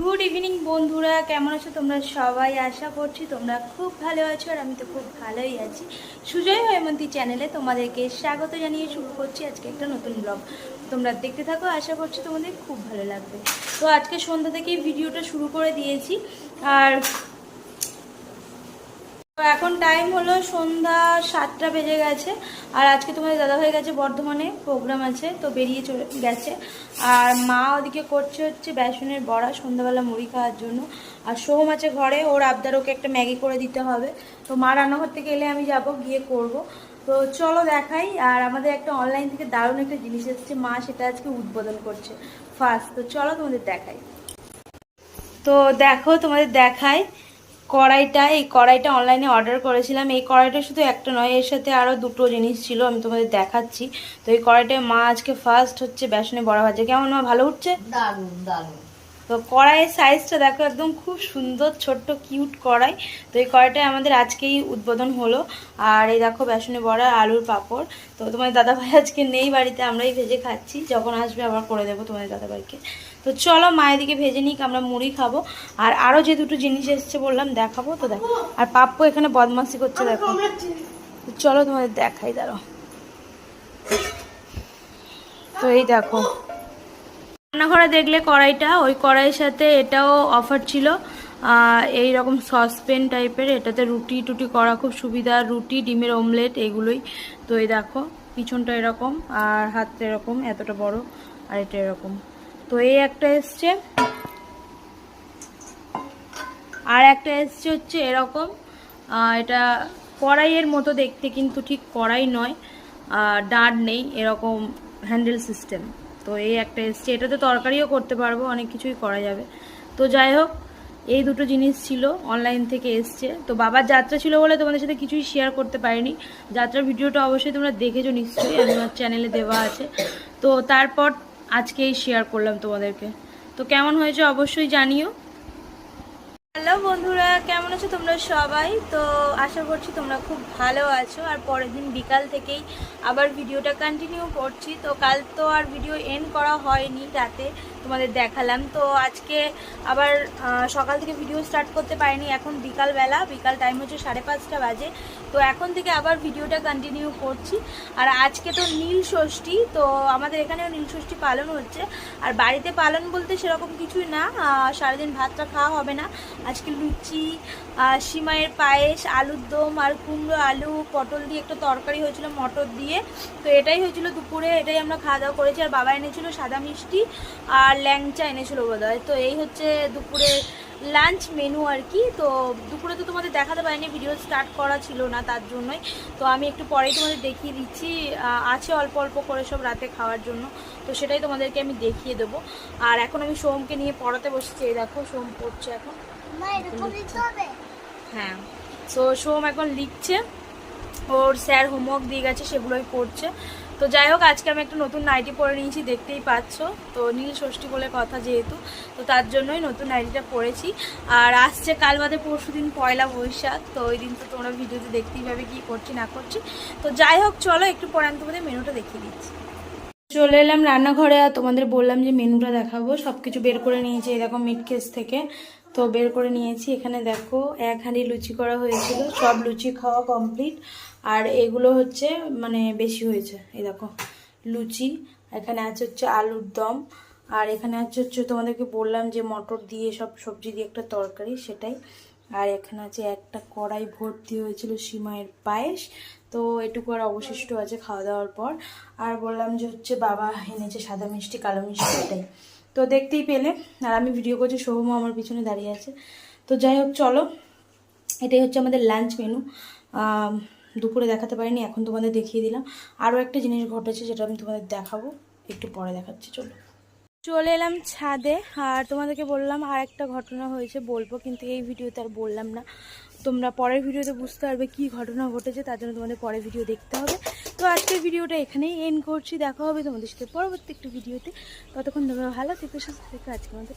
Good evening বন্ধুরা। কেমন আছো তোমরা সবাই? আশা করছি তোমরা খুব ভালো আছো আর আমি তো খুব ভালোই আছি। সুজয় হেমন্তী চ্যানেলে তোমাদেরকে স্বাগত জানিয়ে শুরু করছি আজকে একটা নতুন ব্লগ তোমরা দেখতে থাকো, আশা করছি তোমাদের খুব ভালো লাগবে। তো আজকে সন্ধ্যা থেকেই ভিডিওটা শুরু করে দিয়েছি। আর টাইম হলো সন্ধ্যা সাতটা বেজে গেছে। আর আজকে তোমাদের দাদা হয়ে গেছে বর্ধমানে প্রোগ্রাম আছে, তো বেরিয়ে চলে গেছে। আর মা ওদিকে করছে হচ্ছে বেসনের বড়া, সন্ধ্যাবেলা মুড়ি খাওয়ার জন্য। আর সোহম আছে ঘরে, ওর আবদার ওকে একটা ম্যাগি করে দিতে হবে। তো মা রান্নাঘর থেকে এলে আমি যাব, গিয়ে করব। তো চলো দেখাই, আর আমাদের একটা অনলাইন থেকে দারুণ একটা জিনিস এসেছে। মা সেটা আজকে উদ্বোধন করছে। ফার্স্ট, তো চলো তোমাদের দেখাই। তো দেখো তোমাদের দেখাই কড়াইটা, এই কড়াইটা অনলাইনে অর্ডার করেছিলাম। এই কড়াইটা শুধু একটা নয়, এর সাথে আরও দুটো জিনিস ছিল, আমি তোমাদের দেখাচ্ছি। তো এই কড়াইটায় মা আজকে ফার্স্ট হচ্ছে বেসনে বড়া ভাজা। কেমন মা, ভালো উঠছে? দারুণ দারুণ। তো কড়াইয়ের সাইজটা দেখো একদম খুব সুন্দর, ছোট্ট কিউট কড়াই। তো এই কড়াইটায় আমাদের আজকেই উদ্বোধন হলো। আর এই দেখো বেসনে বড়া আলুর পাঁপড়। তো তোমার দাদাভাই আজকে নেই বাড়িতে, আমরাই ভেজে খাচ্ছি। যখন আসবে আবার করে দেবো তোমাদের দাদাভাইকে। তো চলো মায়ের দিকে ভেজে নিক, আমরা মুড়ি খাব। আর আরও যে দুটো জিনিস এসছে বললাম, দেখাবো তো দেখো। আর পাপ্পু এখানে বদমাসি করছে, দেখো। তো চলো তোমাদের দেখাই দাঁড়ো তো এই দেখো রান্নাঘরে দেখলে কড়াইটা, ওই কড়াইয়ের সাথে এটাও অফার ছিল। এই রকম সসপেন টাইপের এটাতে রুটি টুটি করা খুব সুবিধা। রুটি, ডিমের অমলেট এগুলোই। তো এই দেখো, পিছনটা এরকম আর হাতটা এরকম, এতটা বড় আর এটা এরকম। তো এই একটা এসছে। আর একটা এসছে হচ্ছে এরকম এটা কড়াইয়ের মতো দেখতে কিন্তু ঠিক কড়াই নয়। ডাঁট নেই, এরকম হ্যান্ডেল সিস্টেম তো এই একটা এসছে। এটাতে তরকারিও করতে পারব, অনেক কিছুই করা যাবে। তো যাই হোক, এই দুটো জিনিস ছিল অনলাইন থেকে এসছে। তো বাবার যাত্রা ছিল বলে তোমাদের সাথে কিছুই শেয়ার করতে পারিনি। যাত্রার ভিডিওটা অবশ্যই তোমরা দেখেছ নিশ্চয়ই, আমি আমার চ্যানেলে দেওয়া আছে। তো তারপর আজকেই শেয়ার করলাম তোমাদেরকে। তো কেমন হয়েছে অবশ্যই জানিও। হ্যালো বন্ধুরা, কেমন আছো তোমরা সবাই? তো আশা করছি তোমরা খুব ভালো আছো। আর পরের দিন বিকাল থেকেই আবার ভিডিওটা কন্টিনিউ করছি। তো কাল তো আর ভিডিও এন্ড করা হয়নি রাতে, তোমাদের দেখালাম। তো আজকে আবার সকাল থেকে ভিডিও স্টার্ট করতে পারিনি, এখন বিকালবেলা। বিকাল টাইম হচ্ছে সাড়ে পাঁচটা বাজে। তো এখন থেকে আবার ভিডিওটা কন্টিনিউ করছি। আর আজকে তো নীল ষষ্ঠী, তো আমাদের এখানেও নীল ষষ্ঠী পালন হচ্ছে। আর বাড়িতে পালন বলতে সেরকম কিছুই না। সারাদিন ভাতটা খাওয়া হবে না। আজকে লুচি সিমাইয়ের পায়েস, আলুর দম আর কুমড়ো, আলু, পটল দিয়ে একটা তরকারি হয়েছিল, মটর দিয়ে। তো এটাই হয়েছিল দুপুরে, এটাই আমরা খাওয়া দাওয়া করেছি। আর বাবা এনেছিল সাদা মিষ্টি আর ল্যাংচা এনেছিল বোধহয়। তো এই হচ্ছে দুপুরে লাঞ্চ মেনু আর কি। তো দুপুরে তো তোমাদের দেখাতে পারিনি, ভিডিও স্টার্ট করা ছিল না তার জন্যই। তো আমি একটু পরেই তোমাদের দেখিয়ে দিচ্ছি। আছে অল্প অল্প করে সব রাতে খাওয়ার জন্য। তো সেটাই তোমাদেরকে আমি দেখিয়ে দেবো। আর এখন আমি সোমকে নিয়ে পড়াতে বসেছি, এই দেখো, সোম পড়ছে এখন। হ্যাঁ। তো সোম এখন লিখছে। ওর স্যার হোমওয়ার্ক দিয়ে গেছে সেগুলোই করছে। তো যাই হোক আজকে আমি একটা নতুন নাইটি পরে নিয়েছি দেখতেই পাচ্ছ। তো নীল ষষ্ঠী বলে কথা যেহেতু তো তার জন্যই নতুন নাইটিটা পরেছি। আর আসছে কাল বাদে পরশু দিন পয়লা বৈশাখ তো ওই দিন তো তোমরা ভিডিওতে দেখতেই পাবে কি করছি না করছি। তো যাই হোক চলো একটু পরে আমি তোমাদের মেনুটা দেখিয়ে দিচ্ছি। চলে এলাম রান্নাঘরে আর তোমাদের বললাম যে মেনুটা দেখাবো। সব কিছু বের করে নিয়েছি এরকম মিট কেস থেকে। তো বের করে নিয়েছি, এখানে দেখো এক হাঁড়ি লুচি করা হয়েছিল, সব লুচি খাওয়া কমপ্লিট আর এগুলো হচ্ছে মানে বেশি হয়েছে, এই দেখো লুচি। এখানে আছে হচ্ছে আলুর দম। আর এখানে আছে হচ্ছে, তোমাদেরকে বললাম যে মটর দিয়ে, সব সবজি দিয়ে একটা তরকারি, সেটাই। আর এখানে আছে একটা কড়াই ভর্তি হয়েছিল সিমাইয়ের পায়েস। তো এটুকু আর অবশিষ্ট আছে খাওয়া দাওয়ার পর। আর বললাম যে হচ্ছে বাবা এনেছে সাদা মিষ্টি, কালো মিষ্টি এটাই। তো দেখতেই পেলে। আর আমি ভিডিও করছি সোহমও আমার পিছনে দাঁড়িয়ে আছে। তো যাই হোক, চলো। এটাই হচ্ছে আমাদের লাঞ্চ মেনু দুপুরে দেখাতে পারিনি, এখন তোমাদের দেখিয়ে দিলাম। আরও একটা জিনিস ঘটেছে, যেটা আমি তোমাদের দেখাবো। একটু পরে দেখাচ্ছি, চলো। চলে এলাম ছাদে, আর তোমাদেরকে বললাম আর একটা ঘটনা হয়েছে, বলব, কিন্তু এই ভিডিওতে আর বললাম না। তোমরা পরের ভিডিওতে বুঝতে পারবে কি ঘটনা ঘটেছে, তার জন্য তোমাদের পরের ভিডিও দেখতে হবে। তো আজকের ভিডিওটা এখানেই এন্ড করছি, দেখা হবে তোমাদের সাথে পরবর্তী একটি ভিডিওতে। ততক্ষণ তোমরা ভালো থেকে, সুস্থ থেকে আজকে আমাদের।